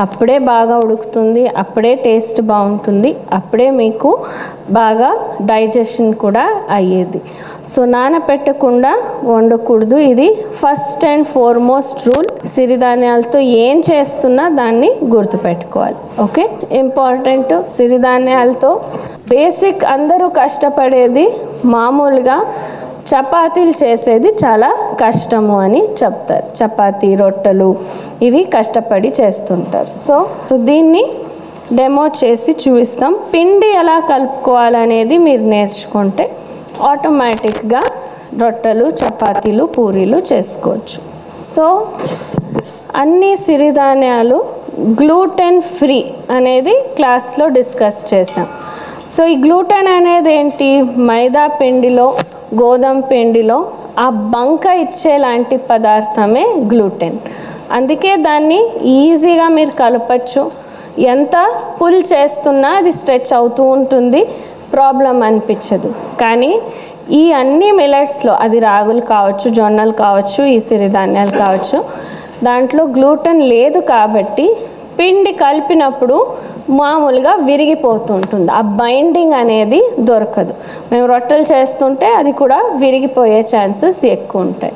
అప్పుడే బాగా ఉడుకుతుంది అప్పుడే టేస్ట్ బాగుంటుంది అప్పుడే మీకు బాగా డైజెషన్ కూడా అయ్యేది. సో నానపెట్టకుండా వండకూడదు. ఇది ఫస్ట్ అండ్ ఫార్మోస్ట్ రూల్. సిరిధాన్యాలతో ఏం చేస్తున్నా దాన్ని గుర్తుపెట్టుకోవాలి. ఓకే? ఇంపార్టెంట్ సిరిధాన్యాలతో. బేసిక్ అందరూ కష్టపడేది మామూలుగా చపాతీలు చేసేది చాలా కష్టము అని చెప్తారు. చపాతీ రొట్టెలు ఇవి కష్టపడి చేస్తుంటారు. సో సో దీన్ని డెమో చేసి చూపిస్తాం. పిండి ఎలా కలుపుకోవాలనేది మీరు నేర్చుకుంటే ఆటోమేటిక్గా రొట్టెలు చపాతీలు పూరీలు చేసుకోవచ్చు. సో అన్ని సిరిధాన్యాలు గ్లూటెన్ ఫ్రీ అనేది క్లాస్లో డిస్కస్ చేసాం సో ఈ గ్లూటెన్ అనేది ఏంటి? మైదా పిండిలో గోధుమ పిండిలో ఆ బంక ఇచ్చేలాంటి పదార్థమే గ్లూటెన్. అందుకే దాన్ని ఈజీగా మీరు కలపచ్చు. ఎంత పుల్ చేస్తున్నా అది స్ట్రెచ్ అవుతూ ఉంటుంది ప్రాబ్లం అనిపించదు. కానీ ఈ అన్ని మిలెట్స్లో అది రాగులు కావచ్చు జొన్నలు కావచ్చు ఈ సిరిధాన్యాలు కావచ్చు దాంట్లో గ్లూటెన్ లేదు కాబట్టి పిండి కలిపినప్పుడు మామూలుగా విరిగిపోతుంటుంది. ఆ బైండింగ్ అనేది దొరకదు. మేము రొట్టెలు చేస్తుంటే అది కూడా విరిగిపోయే ఛాన్సెస్ ఎక్కువ ఉంటాయి.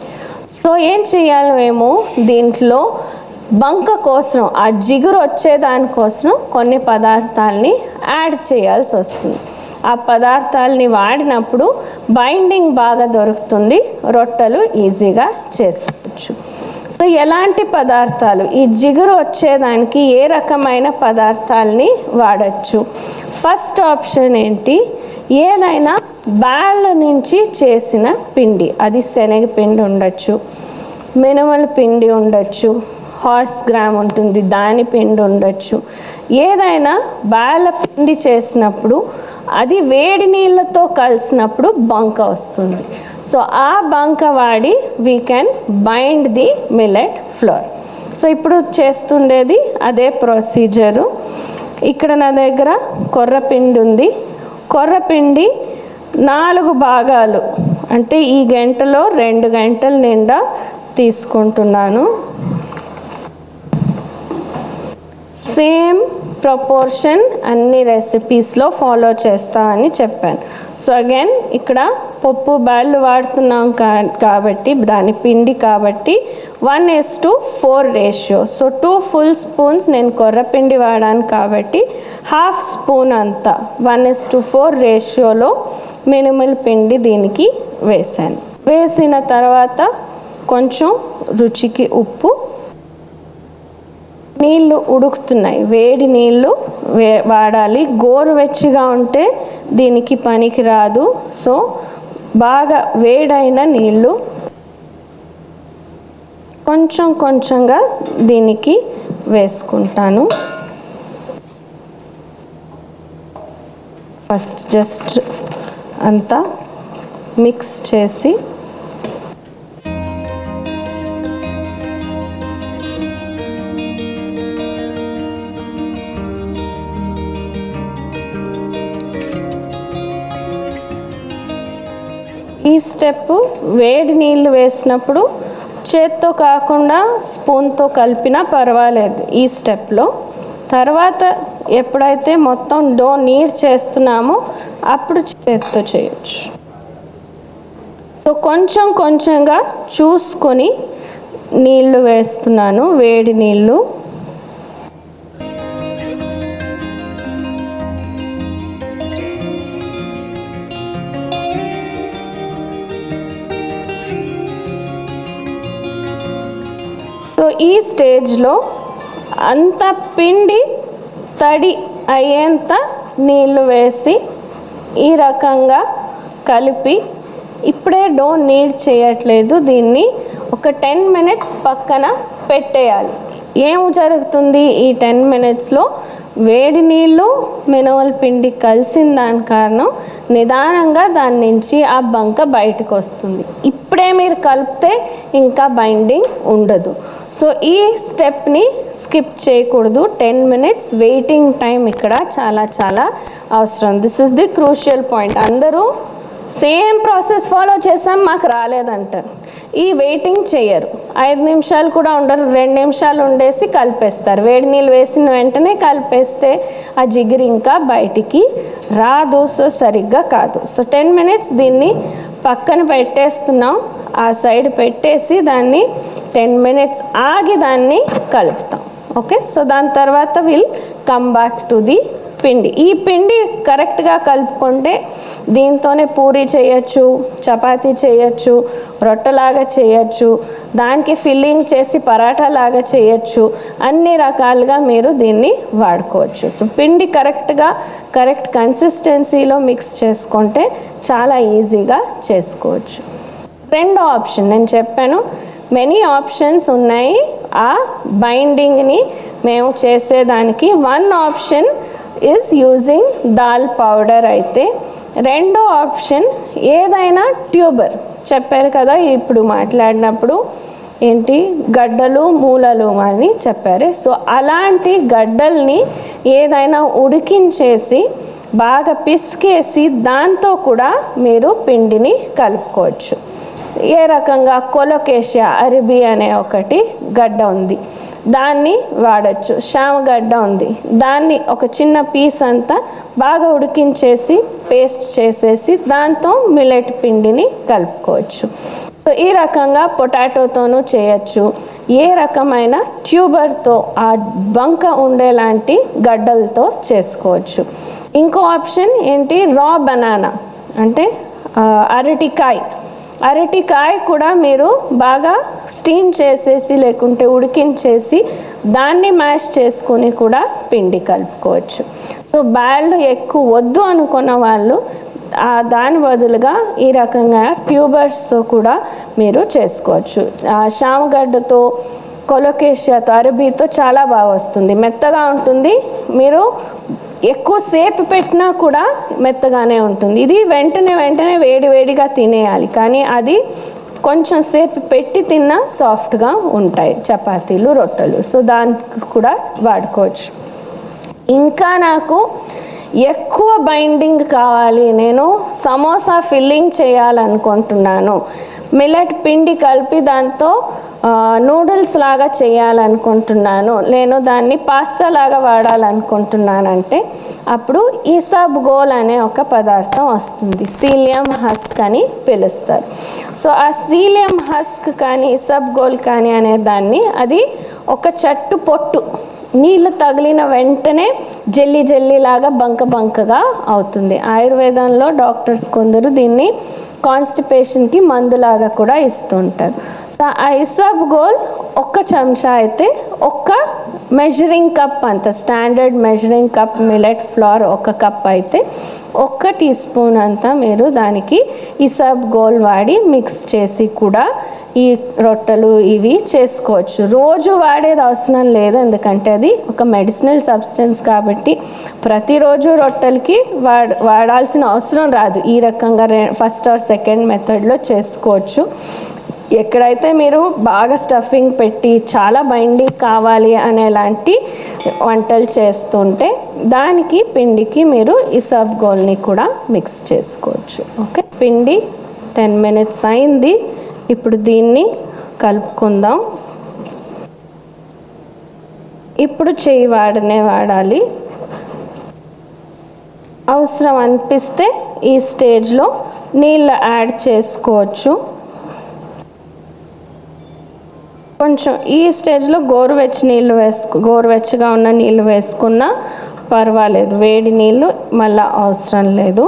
సో ఏం చేయాలి మేము? దీంట్లో బంక కోసం ఆ జిగురు వచ్చే దానికోసం కొన్ని పదార్థాలని యాడ్ చేయాల్సి వస్తుంది. ఆ పదార్థాలని వాడినప్పుడు బైండింగ్ బాగా దొరుకుతుంది. రొట్టెలు ఈజీగా చేసుకోవచ్చు. సో ఎలాంటి పదార్థాలు? ఈ జిగురు వచ్చేదానికి ఏ రకమైన పదార్థాలని వాడచ్చు? ఫస్ట్ ఆప్షన్ ఏంటి? ఏదైనా బ్యాళ్ళ నుంచి చేసిన పిండి అది శనగపిండి ఉండొచ్చు మినమల పిండి ఉండొచ్చు హార్స్ గ్రామ్ ఉంటుంది దాని పిండి ఉండొచ్చు. ఏదైనా బ్యాళ్ళ పిండి చేసినప్పుడు అది వేడి నీళ్ళతో కలిసినప్పుడు బంక వస్తుంది. సో ఆ బంక వాడి we can bind the millet flour so ఇప్పుడు చేస్తుండేది అదే ప్రొసీజరు ఇక్కడ నా దగ్గర కొర్రపిండి ఉంది. కొర్రపిండి నాలుగు భాగాలు. అంటే ఈ గంటలో రెండు గంటల నిండా తీసుకుంటున్నాను. సేమ్ ప్రపోర్షన్ అన్ని రెసిపీస్లో ఫాలో చేస్తా అని చెప్పాను. సో అగైన్ ఇక్కడ పప్పు బ్యాళ్ళు వాడుతున్నాం కా కాబట్టి దాని పిండి కాబట్టి one is to four ratio so two full spoons నేను కొర్రపిండి వాడాను కాబట్టి హాఫ్ స్పూన్ అంతా వన్ ఎస్ టు ఫోర్ రేషియోలో మినిమల్ పిండి దీనికి వేసాను వేసిన తర్వాత కొంచెం రుచికి ఉప్పు నీళ్ళు ఉడుకుతున్నాయి. వేడి నీళ్ళు వే వాడాలి. గోరువెచ్చగా ఉంటే దీనికి పనికి రాదు. సో బాగా వేడైన నీళ్ళు కొంచెం కొంచెంగా దీనికి వేసుకుంటాను. ఫస్ట్ జస్ట్ అంతా మిక్స్ చేసి వేడి నీళ్ళు వేసినప్పుడు చేత్తో కాకుండా స్పూన్తో కలిపినా పర్వాలేదు ఈ స్టెప్లో. తర్వాత ఎప్పుడైతే మొత్తం డో నీరు చేస్తున్నామో అప్పుడు చేత్తో చేయొచ్చు. సో కొంచెం కొంచెంగా చూసుకొని నీళ్ళు వేస్తున్నాను వేడి నీళ్ళు ఈ స్టేజ్లో అంత పిండి తడి అయ్యేంత నీళ్ళు వేసి ఈ రకంగా కలిపి ఇప్పుడే డో నీడ్ చేయట్లేదు. దీన్ని ఒక టెన్ మినిట్స్ పక్కన పెట్టేయాలి. ఏం జరుగుతుంది ఈ టెన్ మినిట్స్లో వేడి నీళ్ళు మినవల పిండి కలిసిన దాని కారణం నిదానంగా దాని నుంచి ఆ బంక బయటకు వస్తుంది. ఇప్పుడే మీరు కలిపితే ఇంకా బైండింగ్ ఉండదు. సో ఈ స్టెప్ని స్కిప్ చేయకూడదు. టెన్ మినిట్స్ వెయిటింగ్ టైం ఇక్కడ చాలా చాలా అవసరం. This is the crucial point అందరూ సేమ్ ప్రాసెస్ ఫాలో చేసాం మాకు రాలేదంటారు. ఈ వెయిటింగ్ చేయరు. ఐదు నిమిషాలు కూడా ఉండరు రెండు నిమిషాలు ఉండేసి కలిపేస్తారు. వేడి నీళ్ళు వేసిన వెంటనే కలిపేస్తే ఆ జిగిరి ఇంకా బయటికి రాదు. సో సరిగ్గా కాదు. సో టెన్ మినిట్స్ దీన్ని పక్కన పెట్టేస్తున్నాం. ఆ సైడ్ పెట్టేసి దాన్ని టెన్ మినిట్స్ ఆగి దాన్ని కలుపుతాం. ఓకే సో దాని తర్వాత will come back to the pindi. ఈ పిండి కరెక్ట్గా కలుపుకుంటే దీంతోనే పూరి చేయొచ్చు చపాతీ చేయొచ్చు రొట్టెలాగా చేయొచ్చు దానికి ఫిల్లింగ్ చేసి పరాటా లాగా చేయొచ్చు. అన్ని రకాలుగా మీరు దీన్ని వాడుకోవచ్చు. సో పిండి కరెక్ట్గా కరెక్ట్ కన్సిస్టెన్సీలో మిక్స్ చేసుకుంటే చాలా ఈజీగా చేసుకోవచ్చు. రెండో ఆప్షన్ నేను చెప్పాను. మెనీ ఆప్షన్స్ ఉన్నాయి. ఆ బైండింగ్ని మేము చేసేదానికి one option is using dal powder అయితే రెండో ఆప్షన్ ఏదైనా ట్యూబర్. చెప్పారు కదా ఇప్పుడు మాట్లాడినప్పుడు ఏంటి? గడ్డలు మూలలు అని చెప్పారు. సో అలాంటి గడ్డల్ని ఏదైనా ఉడికించేసి బాగా పిసికేసి దాంతో కూడా మీరు పిండిని కలుపుకోవచ్చు. ఏ రకంగా? కొలొకేషియా అరబీ అనే ఒకటి గడ్డ ఉంది. దాన్ని వాడచ్చు. శామగడ్డ ఉంది. దాన్ని ఒక చిన్న పీస్ అంతా బాగా ఉడికించేసి పేస్ట్ చేసేసి దాంతో మిలెట్ పిండిని కలుపుకోవచ్చు. సో ఈ రకంగా పొటాటోతోనూ చేయొచ్చు. ఏ రకమైన ట్యూబర్తో ఆ బంక ఉండేలాంటి గడ్డలతో చేసుకోవచ్చు. ఇంకో ఆప్షన్ ఏంటి? రా బనానా. అంటే అరటికాయ. అరటికాయ కూడా మీరు బాగా స్టీమ్ చేసేసి లేకుంటే ఉడికించేసి దాన్ని మ్యాష్ చేసుకొని కూడా పిండి కలుపుకోవచ్చు. సో బ్యాళ్ళు ఎక్కువ వద్దు అనుకున్న వాళ్ళు ఆ దాని బదులుగా ఈ రకంగా ట్యూబర్స్తో కూడా మీరు చేసుకోవచ్చు. శామగడ్డతో కొలొకేషియాతో అరబీతో చాలా బాగా వస్తుంది. మెత్తగా ఉంటుంది. మీరు ఎక్కువసేపు పెట్టినా కూడా మెత్తగానే ఉంటుంది. ఇది వెంటనే వెంటనే వేడి వేడిగా తినేయాలి. కానీ అది కొంచెం సేపు పెట్టి తిన్నా సాఫ్ట్గా ఉంటాయి. చపాతీలు రొట్టెలు. సో దానికి కూడా వాడుకోవచ్చు. ఇంకా నాకు ఎక్కువ బైండింగ్ కావాలి. నేను సమోసా ఫిల్లింగ్ చేయాలనుకుంటున్నాను. మిల్లెట్ పిండి కలిపి దాంతో నూడిల్స్ లాగా చేయాలనుకుంటున్నాను. నేను దాన్ని పాస్తా లాగా వాడాలనుకుంటున్నానంటే అప్పుడు ఈసాబ్ గోల్ అనే ఒక పదార్థం వస్తుంది. సీలియం హస్క్ అని పిలుస్తారు. సో ఆ సీలియం హస్క్ కానీ ఇసబ్ గోల్ కానీ అనే దాన్ని అది ఒక చెట్టు పొట్టు. నీళ్ళు తగిలిన వెంటనే జల్లి జల్లిలాగా బంక బంకగా అవుతుంది. ఆయుర్వేదంలో డాక్టర్స్ కొందరు దీన్ని కాన్స్టిపేషన్కి మందులాగా కూడా ఇస్తుంటారు. సో గోల్ ఒక్క చెంచా అయితే ఒక్క మెజరింగ్ కప్ అంత standard measuring cup millet flour ఒక కప్ అయితే ఒక్క టీ స్పూన్ అంతా మీరు దానికి ఇసబ్ గోల్ వాడి మిక్స్ చేసి కూడా ఈ రొట్టెలు ఇవి చేసుకోవచ్చు. రోజు వాడేది అవసరం లేదు ఎందుకంటే అది ఒక మెడిసినల్ సబ్స్టెన్స్ కాబట్టి ప్రతిరోజు రొట్టెలకి వాడ వాడాల్సిన అవసరం రాదు. ఈ రకంగా ఫస్ట్ ఆర్ సెకండ్ మెథడ్లో చేసుకోవచ్చు. ఎక్కడైతే మీరు బాగా స్టఫింగ్ పెట్టి చాలా బైండింగ్ కావాలి అనేలాంటి వంటలు చేస్తుంటే దానికి పిండికి మీరు ఈ సబ్ గోల్ని కూడా మిక్స్ చేసుకోవచ్చు. ఓకే పిండి టెన్ మినిట్స్ అయింది. ఇప్పుడు దీన్ని కలుపుకుందాం. ఇప్పుడు చేయి వాడనే వాడాలి. అవసరం అనిపిస్తే ఈ స్టేజ్లో నీళ్ళు యాడ్ చేసుకోవచ్చు. కొంచెం ఈ స్టేజ్లో గోరువెచ్చ నీళ్ళు వేసుకు గోరువెచ్చగా ఉన్న నీళ్ళు వేసుకున్నా పర్వాలేదు. వేడి నీళ్ళు మళ్ళీ అవసరం లేదు.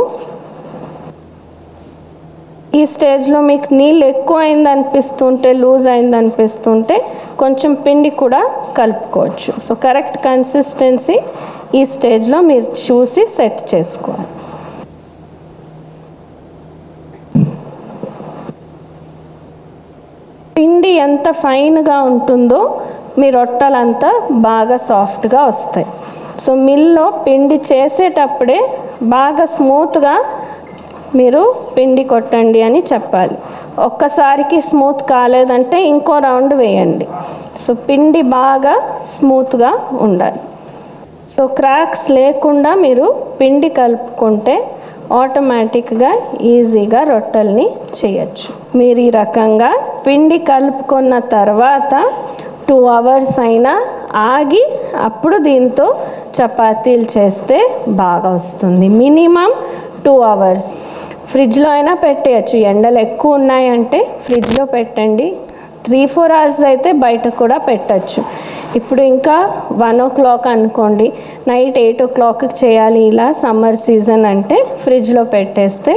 ఈ స్టేజ్లో మీకు నీళ్ళు ఎక్కువ అయింది అనిపిస్తుంటే లూజ్ అయింది అనిపిస్తుంటే కొంచెం పిండి కూడా కలుపుకోవచ్చు. సో కరెక్ట్ కన్సిస్టెన్సీ ఈ స్టేజ్లో మీరు చూసి సెట్ చేసుకోవాలి. పిండి ఎంత ఫైన్గా ఉంటుందో. మీ రొట్టెలంతా బాగా సాఫ్ట్గా వస్తాయి. సో మిల్లో పిండి చేసేటప్పుడే బాగా స్మూత్గా మీరు పిండి కొట్టండి అని చెప్పాలి. ఒక్కసారికి స్మూత్ కాలేదంటే ఇంకో రౌండ్ వేయండి. సో పిండి బాగా స్మూత్గా ఉండాలి. సో క్రాక్స్ లేకుండా మీరు పిండి కలుపుకుంటే ఆటోమేటిక్గా ఈజీగా రొట్టెల్ని చేయొచ్చు. మీరు ఈ రకంగా పిండి కలుపుకున్న తర్వాత టూ అవర్స్ అయినా ఆగి అప్పుడు దీంతో చపాతీలు చేస్తే బాగా వస్తుంది. మినిమం టూ అవర్స్ ఫ్రిడ్జ్లో అయినా పెట్టేయచ్చు. ఎండలు ఎక్కువ ఉన్నాయంటే ఫ్రిడ్జ్లో పెట్టండి. త్రీ ఫోర్ అవర్స్ అయితే బయట కూడా పెట్టచ్చు. ఇప్పుడు ఇంకా వన్ ఓ క్లాక్ అనుకోండి నైట్ ఎయిట్ ఓ క్లాక్కి చేయాలి ఇలా సమ్మర్ సీజన్ అంటే ఫ్రిడ్జ్లో పెట్టేస్తే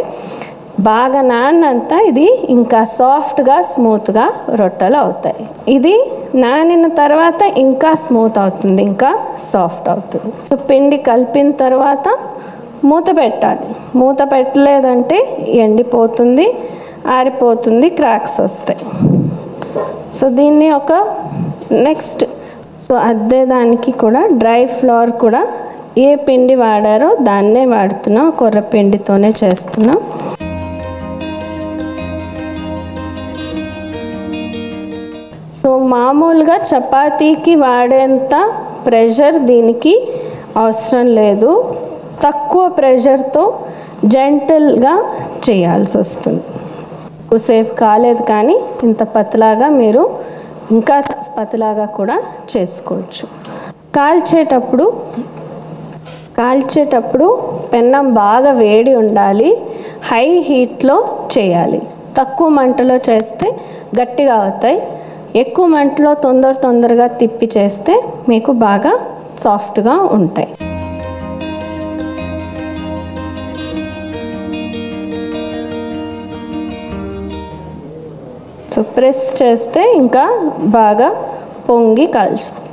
బాగా నానంతా ఇది ఇంకా సాఫ్ట్గా స్మూత్గా రొట్టెలు అవుతాయి. ఇది నానిన తర్వాత ఇంకా స్మూత్ అవుతుంది ఇంకా సాఫ్ట్ అవుతుంది. సో పిండి కలిపిన తర్వాత మూత పెట్టాలి. మూత పెట్టలేదంటే ఎండిపోతుంది ఆరిపోతుంది క్రాక్స్ వస్తాయి. సో దీన్ని ఒక నెక్స్ట్ సో అద్దే దానికి కూడా డ్రై ఫ్లవర్ కూడా ఏ పిండి వాడారో దాన్నే వాడుతున్నాం కొర్ర పిండితోనే చేస్తున్నాం. సో మామూలుగా చపాతీకి వాడేంత ప్రెషర్ దీనికి అవసరం లేదు. తక్కువ ప్రెషర్తో జెంటల్గా చేయాల్సి వస్తుంది. ఎక్కువసేపు కాలేదు కానీ ఇంత పతలాగా మీరు ఇంకా పతలాగా కూడా చేసుకోవచ్చు. కాల్చేటప్పుడు కాల్చేటప్పుడు పెన్నం బాగా వేడి ఉండాలి హై హీట్లో చేయాలి. తక్కువ మంటలో చేస్తే గట్టిగా అవుతాయి. ఎక్కువ మంటలో తొందర తొందరగా తిప్పి చేస్తే మీకు బాగా సాఫ్ట్గా ఉంటాయి. సో ప్రెస్ చేస్తే ఇంకా బాగా పొంగి కలుస్తుంది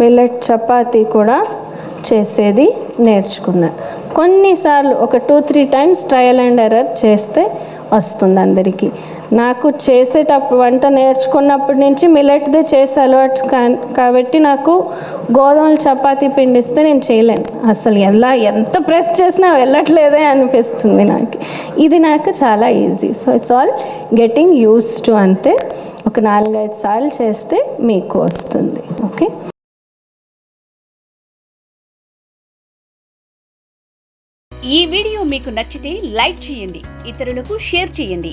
మిల్లెట్ చపాతీ కూడా చేసేది నేర్చుకున్నా. కొన్నిసార్లు ఒక two three times trial and error చేస్తే వస్తుంది అందరికీ. నాకు చేసేటప్పుడు వంట నేర్చుకున్నప్పటి నుంచి మిల్లెట్దే చేసే అలవాటు కాబట్టి నాకు గోధుమల చపాతీ పిండిస్తే నేను చేయలేను. అసలు ఎలా ఎంత ప్రెస్ చేసినా వెళ్ళట్లేదే అనిపిస్తుంది నాకు. ఇది నాకు చాలా easy so it's all getting use to అంతే. ఒక నాలుగైదు సార్లు చేస్తే మీకు వస్తుంది. ఓకే ఈ వీడియో మీకు నచ్చితే లైక్ చేయండి ఇతరులకు షేర్ చేయండి.